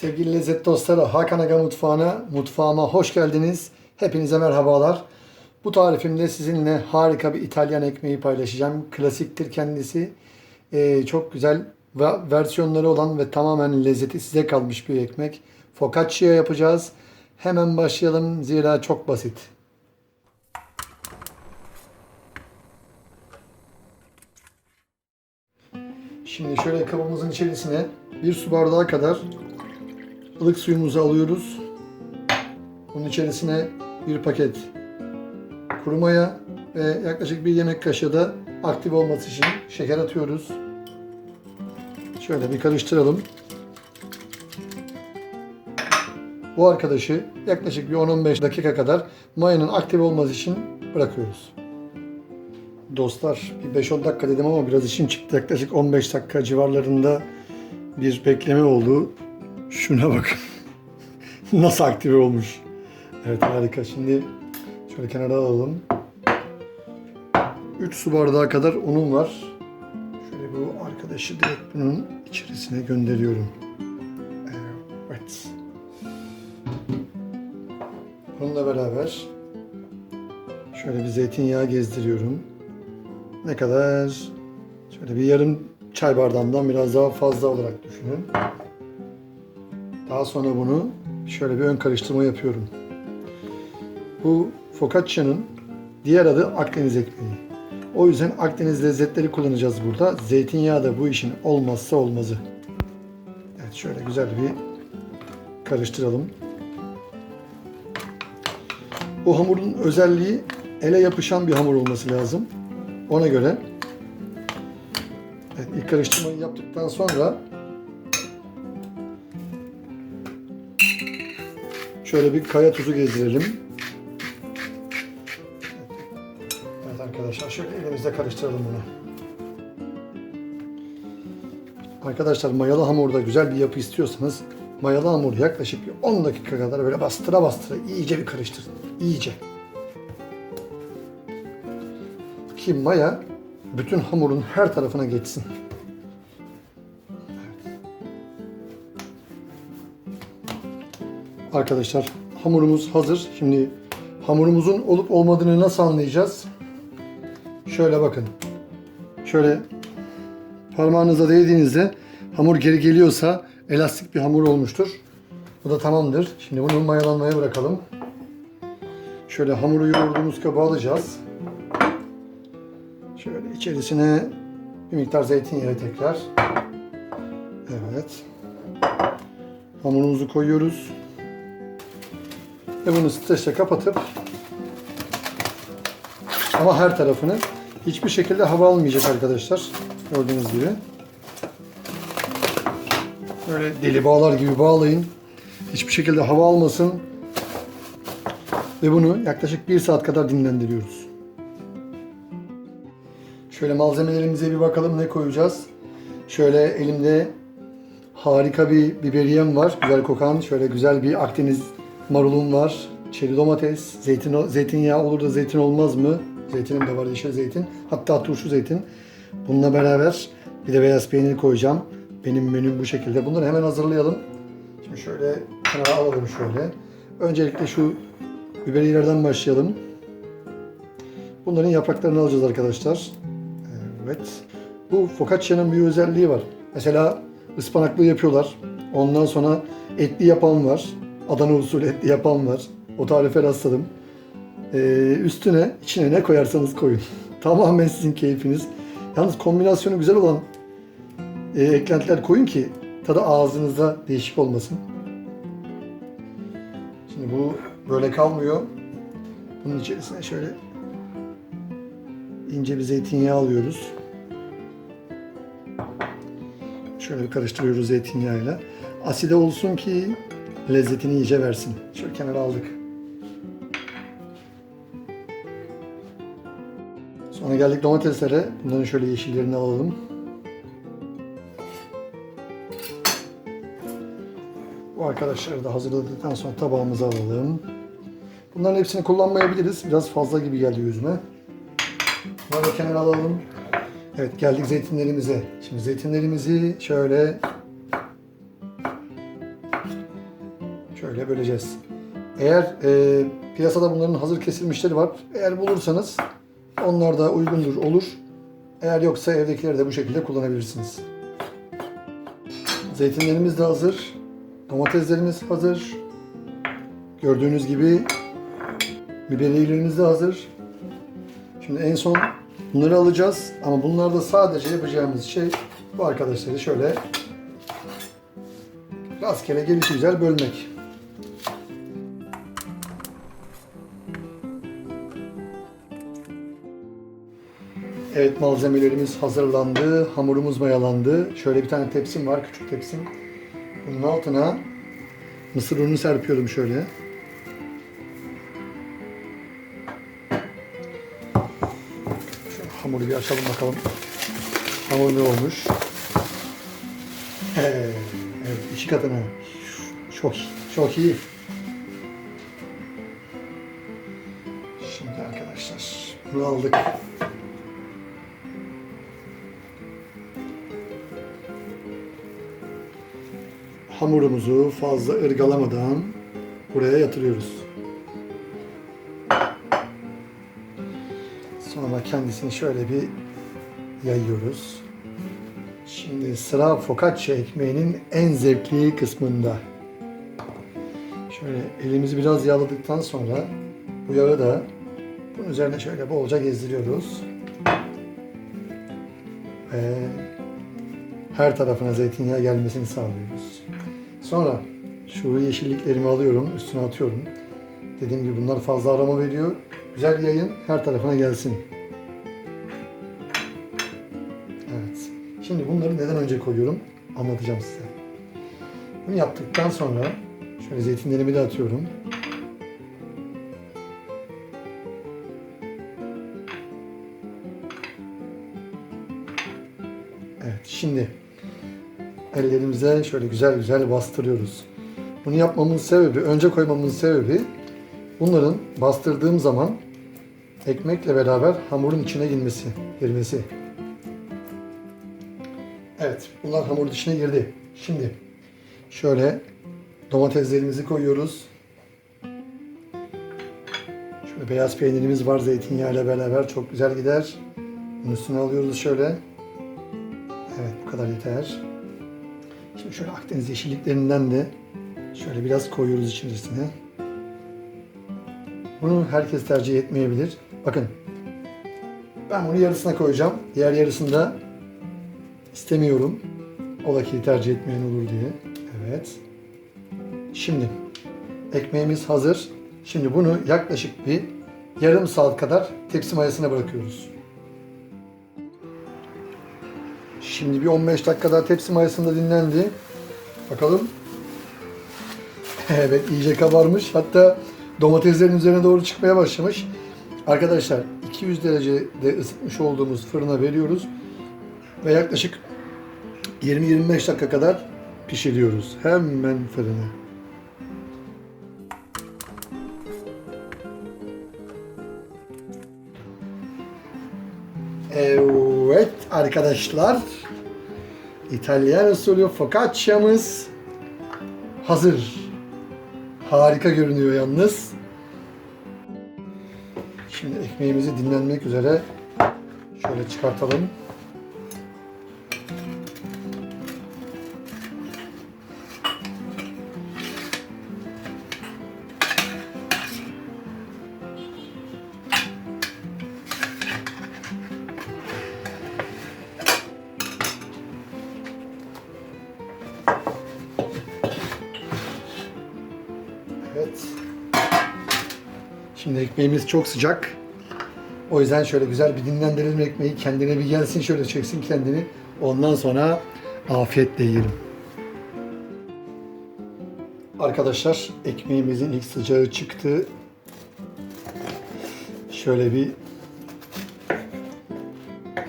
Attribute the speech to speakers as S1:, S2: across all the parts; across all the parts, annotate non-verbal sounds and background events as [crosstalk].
S1: Sevgili lezzet dostları Hakan Aga Mutfağı'na, mutfağıma hoş geldiniz. Hepinize merhabalar. Bu tarifimde sizinle harika bir İtalyan ekmeği paylaşacağım. Klasiktir kendisi. Ee, çok güzel ve- versiyonları olan ve tamamen lezzeti size kalmış bir ekmek. Focaccia yapacağız. Hemen başlayalım zira çok basit. Şimdi şöyle kabımızın içerisine bir su bardağı kadar ılık suyumuzu alıyoruz. Bunun içerisine bir paket kuru maya ve yaklaşık bir yemek kaşığı da aktif olması için şeker atıyoruz. Şöyle bir karıştıralım. Bu arkadaşı yaklaşık bir 10-15 dakika kadar mayanın aktif olması için bırakıyoruz. Dostlar bir 5-10 dakika dedim ama biraz işim çıktı. Yaklaşık 15 dakika civarlarında bir bekleme oldu. Şuna bakın. Nasıl aktive olmuş. Evet harika. Şimdi şöyle kenara alalım. 3 su bardağı kadar unum var. Şöyle bu arkadaşı direkt bunun içerisine gönderiyorum. Evet. Bununla beraber şöyle bir zeytinyağı gezdiriyorum. Ne kadar? Şöyle bir yarım çay bardağından biraz daha fazla olarak düşünün. Daha sonra bunu şöyle bir ön karıştırma yapıyorum. Bu focaccia'nın diğer adı Akdeniz ekmeği. O yüzden Akdeniz lezzetleri kullanacağız burada. Zeytinyağı da bu işin olmazsa olmazı. Evet şöyle güzel bir karıştıralım. Bu hamurun özelliği ele yapışan bir hamur olması lazım. Ona göre evet, ilk karıştırmayı yaptıktan sonra şöyle bir kaya tuzu gezdirelim. Evet arkadaşlar şöyle elimizde karıştıralım bunu. Arkadaşlar mayalı hamurda güzel bir yapı istiyorsanız mayalı hamuru yaklaşık bir 10 dakika kadar böyle bastıra bastıra iyice bir karıştırın. İyice. Ki maya bütün hamurun her tarafına geçsin. Arkadaşlar hamurumuz hazır. Şimdi hamurumuzun olup olmadığını nasıl anlayacağız? Şöyle bakın. Şöyle parmağınıza değdiğinizde hamur geri geliyorsa elastik bir hamur olmuştur. Bu da tamamdır. Şimdi bunu mayalanmaya bırakalım. Şöyle hamuru yoğurduğumuz kaba alacağız. Şöyle içerisine bir miktar zeytinyağı tekrar. Evet. Hamurumuzu koyuyoruz. Ve bunu streçle kapatıp ama her tarafını hiçbir şekilde hava almayacak arkadaşlar. Gördüğünüz gibi. Böyle deli bağlar gibi bağlayın. Hiçbir şekilde hava almasın. Ve bunu yaklaşık bir saat kadar dinlendiriyoruz. Şöyle malzemelerimize bir bakalım ne koyacağız. Şöyle elimde harika bir biberiyem var. Güzel kokan. Şöyle güzel bir Akdeniz marulum var. Çeri domates, zeytin, zeytinyağı olur da zeytin olmaz mı? Zeytinim de var, yeşil zeytin. Hatta turşu zeytin. Bununla beraber bir de beyaz peynir koyacağım. Benim menüm bu şekilde. Bunları hemen hazırlayalım. Şimdi şöyle kenara alalım şöyle. Öncelikle şu biberiyelerden başlayalım. Bunların yapraklarını alacağız arkadaşlar. Evet. Bu focaccia'nın bir özelliği var. Mesela ıspanaklı yapıyorlar. Ondan sonra etli yapan var. Adana usulü etli yapan var. O tarife rastladım. Ee, üstüne içine ne koyarsanız koyun. [laughs] Tamamen sizin keyfiniz. Yalnız kombinasyonu güzel olan e, eklentiler koyun ki tadı ağzınızda değişik olmasın. Şimdi bu böyle kalmıyor. Bunun içerisine şöyle ince bir zeytinyağı alıyoruz. Şöyle bir karıştırıyoruz zeytinyağıyla. Aside olsun ki lezzetini iyice versin. Şöyle kenara aldık. Sonra geldik domateslere. Bunların şöyle yeşillerini alalım. Bu arkadaşları da hazırladıktan sonra tabağımıza alalım. Bunların hepsini kullanmayabiliriz. Biraz fazla gibi geldi yüzüme. Bunları kenara alalım. Evet geldik zeytinlerimize. Şimdi zeytinlerimizi şöyle şöyle böleceğiz. Eğer e, piyasada bunların hazır kesilmişleri var. Eğer bulursanız onlar da uygundur, olur. Eğer yoksa evdekileri de bu şekilde kullanabilirsiniz. Zeytinlerimiz de hazır. Domateslerimiz hazır. Gördüğünüz gibi biberiyelerimiz de hazır. Şimdi en son bunları alacağız. Ama bunlarda sadece yapacağımız şey bu arkadaşları şöyle rastgele gelişigüzel bölmek. Evet malzemelerimiz hazırlandı. Hamurumuz mayalandı. Şöyle bir tane tepsim var. Küçük tepsim. Bunun altına mısır ununu serpiyorum şöyle. Şu hamuru bir açalım bakalım. Hamur ne olmuş? Evet, iki katına. Çok çok iyi. Şimdi arkadaşlar bunu aldık. Hamurumuzu fazla ırgalamadan buraya yatırıyoruz. Sonra kendisini şöyle bir yayıyoruz. Şimdi sıra focaccia ekmeğinin en zevkli kısmında. Şöyle elimizi biraz yağladıktan sonra bu yağı da bunun üzerine şöyle bolca gezdiriyoruz. Ve her tarafına zeytinyağı gelmesini sağlıyoruz. Sonra şu yeşilliklerimi alıyorum, üstüne atıyorum. Dediğim gibi bunlar fazla aroma veriyor. Güzel yayın her tarafına gelsin. Evet. Şimdi bunları neden önce koyuyorum anlatacağım size. Bunu yaptıktan sonra şöyle zeytinlerimi de atıyorum. Evet şimdi ellerimize şöyle güzel güzel bastırıyoruz. Bunu yapmamın sebebi, önce koymamın sebebi bunların bastırdığım zaman ekmekle beraber hamurun içine girmesi, girmesi. Evet, bunlar hamurun içine girdi. Şimdi şöyle domateslerimizi koyuyoruz. Şöyle beyaz peynirimiz var zeytinyağıyla beraber çok güzel gider. Bunun üstüne alıyoruz şöyle. Evet bu kadar yeter. Şöyle Akdeniz yeşilliklerinden de şöyle biraz koyuyoruz içerisine. Bunu herkes tercih etmeyebilir. Bakın ben bunu yarısına koyacağım. Diğer yarısını da istemiyorum. Ola ki tercih etmeyen olur diye. Evet. Şimdi ekmeğimiz hazır. Şimdi bunu yaklaşık bir yarım saat kadar tepsi mayasına bırakıyoruz. Şimdi bir 15 dakika daha tepsi mayasında dinlendi. Bakalım. [laughs] Evet iyice kabarmış. Hatta domateslerin üzerine doğru çıkmaya başlamış. Arkadaşlar 200 derecede ısıtmış olduğumuz fırına veriyoruz. Ve yaklaşık 20-25 dakika kadar pişiriyoruz. Hemen fırına. Evet arkadaşlar. İtalyan usulü focaccia'mız hazır. Harika görünüyor yalnız. Şimdi ekmeğimizi dinlenmek üzere şöyle çıkartalım. Evet. Şimdi ekmeğimiz çok sıcak. O yüzden şöyle güzel bir dinlendirelim ekmeği. Kendine bir gelsin şöyle çeksin kendini. Ondan sonra afiyetle yiyelim. Arkadaşlar ekmeğimizin ilk sıcağı çıktı. Şöyle bir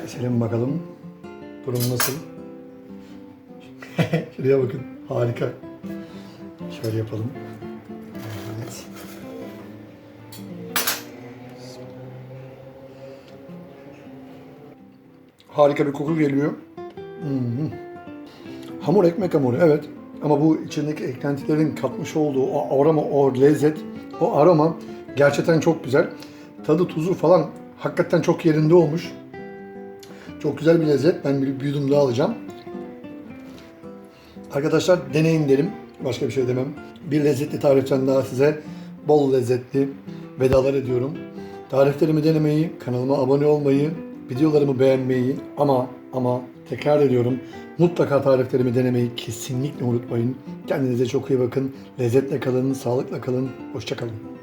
S1: keselim bakalım. Durum nasıl? [laughs] Şuraya bakın. Harika. Şöyle yapalım. Harika bir koku geliyor. Hmm. Hamur ekmek hamuru evet. Ama bu içindeki eklentilerin katmış olduğu o aroma, o lezzet, o aroma gerçekten çok güzel. Tadı, tuzu falan hakikaten çok yerinde olmuş. Çok güzel bir lezzet. Ben bir, bir daha alacağım. Arkadaşlar deneyin derim. Başka bir şey demem. Bir lezzetli tariften daha size bol lezzetli vedalar ediyorum. Tariflerimi denemeyi, kanalıma abone olmayı, videolarımı beğenmeyi ama ama tekrar ediyorum mutlaka tariflerimi denemeyi kesinlikle unutmayın. Kendinize çok iyi bakın. Lezzetle kalın, sağlıkla kalın. Hoşça kalın.